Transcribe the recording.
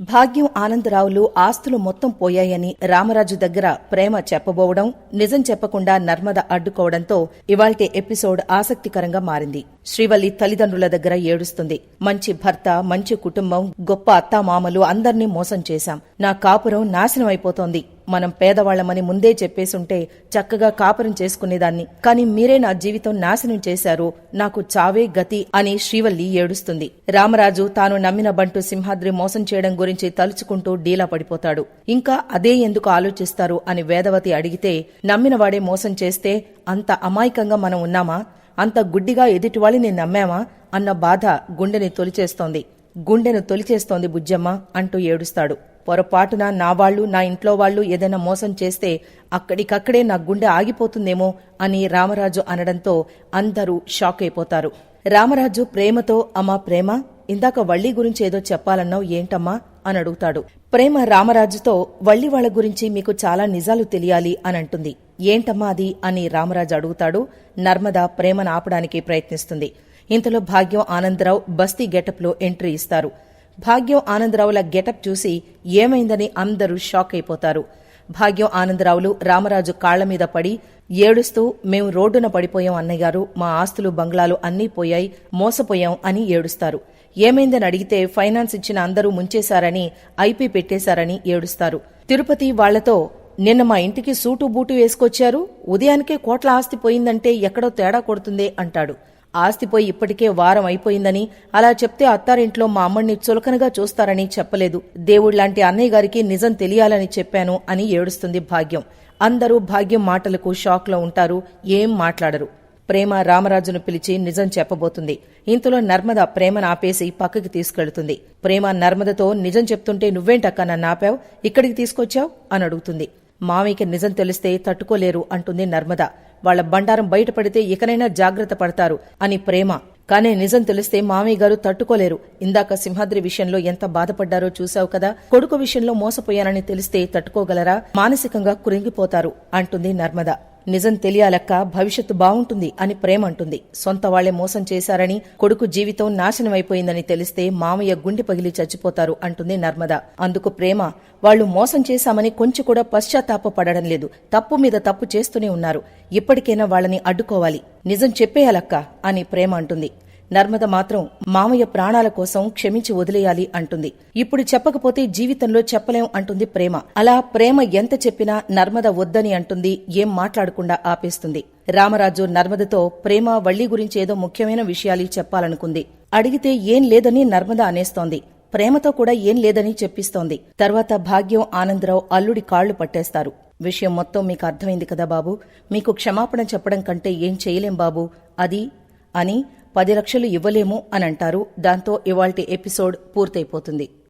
భాగ్యం ఆనందరావులు ఆస్తులు మొత్తం పోయాయని రామరాజు దగ్గర ప్రేమ చెప్పబోవడం నిజం చెప్పకుండా నర్మద అడ్డుకోవడంతో ఇవాల్టి ఎపిసోడ్ ఆసక్తికరంగా మారింది. శ్రీవల్లి తల్లిదండ్రుల దగ్గర ఏడుస్తుంది. మంచి భర్త మంచి కుటుంబం గొప్ప అత్తామామలు అందర్నీ మోసం చేశాం. నా కాపురం నాశనం అయిపోతోంది మనం పేదవాళ్ళమని ముందే చెప్పేసుంటే చక్కగా కాపురం చేసుకునేదాన్ని. కాని మీరే నా జీవితం నాశనం చేశారు. నాకు చావే గతి అని శ్రీవల్లి ఏడుస్తుంది. రామరాజు తాను నమ్మిన బంటు సింహాద్రి మోసం చేయడం గురించి తలుచుకుంటూ డీలా పడిపోతాడు. ఇంకా అదే ఎందుకు ఆలోచిస్తారు అని వేదవతి అడిగితే నమ్మినవాడే మోసం చేస్తే అంత అమాయకంగా మనం ఉన్నామా? అంత గుడ్డిగా ఎదుటివాళ్ళని నమ్మామా? అన్న బాధ గుండెని తొలిచేస్తోంది. గుండెను తొలిచేస్తోంది బుజ్జమ్మ అంటూ ఏడుస్తాడు. పొరపాటున నా వాళ్ళు నా ఇంట్లో వాళ్ళు ఏదైనా మోసం చేస్తే అక్కడికక్కడే నా గుండె ఆగిపోతుందేమో అని రామరాజు అనడంతో అందరూ షాక్ అయిపోతారు. రామరాజు ప్రేమతో అమ్మా ప్రేమ ఇందాక వళ్ళీ గురించి ఏదో చెప్పాలన్నావు ఏంటమ్మా? అని అడుగుతాడు. ప్రేమ రామరాజుతో వళ్ళి వాళ్ళ గురించి మీకు చాలా నిజాలు తెలియాలి అని అంటుంది. ఏంటమ్మా అది? అని రామరాజు అడుగుతాడు. నర్మద ప్రేమను ఆపడానికి ప్రయత్నిస్తుంది. ఇంతలో భాగ్యం ఆనందరావు బస్తీ గెటప్లో ఎంట్రీ ఇస్తారు. భాగ్యం ఆనందరావుల గెటప్ చూసి ఏమైందని అందరూ షాక్ అయిపోతారు. భాగ్యం ఆనందరావులు రామరాజు కాళ్ళ మీద పడి ఏడుస్తూ మేము రోడ్డున పడిపోయాం అన్నయ్యగారు మా ఆస్తులు బంగ్లాలు అన్నీ పోయాయి మోసపోయాం అని ఏడుస్తారు. ఏమైందని అడిగితే ఫైనాన్స్ ఇచ్చిన అందరూ ముంచేశారని ఐపీ పెట్టేశారని ఏడుస్తారు. తిరుపతి వాళ్ళతో నిన్న మా ఇంటికి సూటు బూటు వేసుకొచ్చారు ఉదయానికే కోట్ల ఆస్తి పోయిందంటే ఎక్కడో తేడా కొడుతుందే అంటాడు. ఆస్తిపోయి ఇప్పటికే వారం అయిపోయిందని అలా చెప్తే అత్తారింట్లో మా అమ్మణ్ణి చులకనగా చూస్తారని చెప్పలేదు. దేవుళ్ళాంటి అన్నయ్య గారికి నిజం తెలియాలని చెప్పాను అని ఏడుస్తుంది భాగ్యం. అందరూ భాగ్యం మాటలకు షాక్లో ఉంటారు ఏం మాట్లాడరు. ప్రేమ రామరాజును పిలిచి నిజం చెప్పబోతుంది. ఇంతలో నర్మద ప్రేమను ఆపేసి పక్కకి తీసుకెళ్తుంది. ప్రేమ నర్మదతో నిజం చెప్తుంటే నువ్వేంటక్క నన్ను ఆపావు? ఇక్కడికి తీసుకొచ్చావు? అని అడుగుతుంది. మామయ్యకి నిజం తెలిస్తే తట్టుకోలేరు అంటుంది నర్మద. వాళ్ళ బండారం బయటపడితే ఇకనైనా జాగ్రత్త పడతారు అని ప్రేమ. కానీ నిజం తెలిస్తే మామయ్య గారు తట్టుకోలేరు. ఇందాక సింహాద్రి విషయంలో ఎంత బాధపడ్డారో చూశావు కదా? కొడుకు విషయంలో మోసపోయానని తెలిస్తే తట్టుకోగలరా? మానసికంగా కురింగిపోతారు అంటుంది నర్మదా. నిజం తెలియాలక్క భవిష్యత్తు బావుంటుంది అని ప్రేమ అంటుంది. సొంత వాళ్ళే మోసం చేశారని కొడుకు జీవితం నాశనమైపోయిందని తెలిస్తే మామయ్య గుండె పగిలి చచ్చిపోతారు అంటుంది నర్మద. అందుకు ప్రేమ వాళ్ళు మోసం చేశామని కొంచెం కూడా పశ్చాత్తాపపడడం లేదు. తప్పు మీద తప్పు చేస్తూనే ఉన్నారు. ఇప్పటికైనా వాళ్ళని అడ్డుకోవాలి. నిజం చెప్పేయాలక్క అని ప్రేమ అంటుంది. నర్మద మాత్రం మామయ్య ప్రాణాల కోసం క్షమించి వదిలేయాలి అంటుంది. ఇప్పుడు చెప్పకపోతే జీవితంలో చెప్పలేం అంటుంది ప్రేమ. అలా ప్రేమ ఎంత చెప్పినా నర్మద వద్దని అంటుంది ఏం మాట్లాడకుండా ఆపేస్తుంది. రామరాజు నర్మదతో ప్రేమ వళ్ళి గురించి ఏదో ముఖ్యమైన విషయాలు చెప్పాలనుకుంది. అడిగితే ఏం లేదని నర్మద అనేస్తోంది. ప్రేమతో కూడా ఏం లేదని చెప్పిస్తోంది. తర్వాత భాగ్యం ఆనందరావు అల్లుడి కాళ్ళు పట్టేస్తారు. విషయం మొత్తం మీకు అర్థమైంది కదా బాబు? మీకు క్షమాపణ చెప్పడం కంటే ఏం చేయలేం బాబు? అది అని పది లక్షలు ఇవ్వలేము అని అంటారు. దాంతో ఇవాల్టి ఎపిసోడ్ పూర్తయిపోతుంది.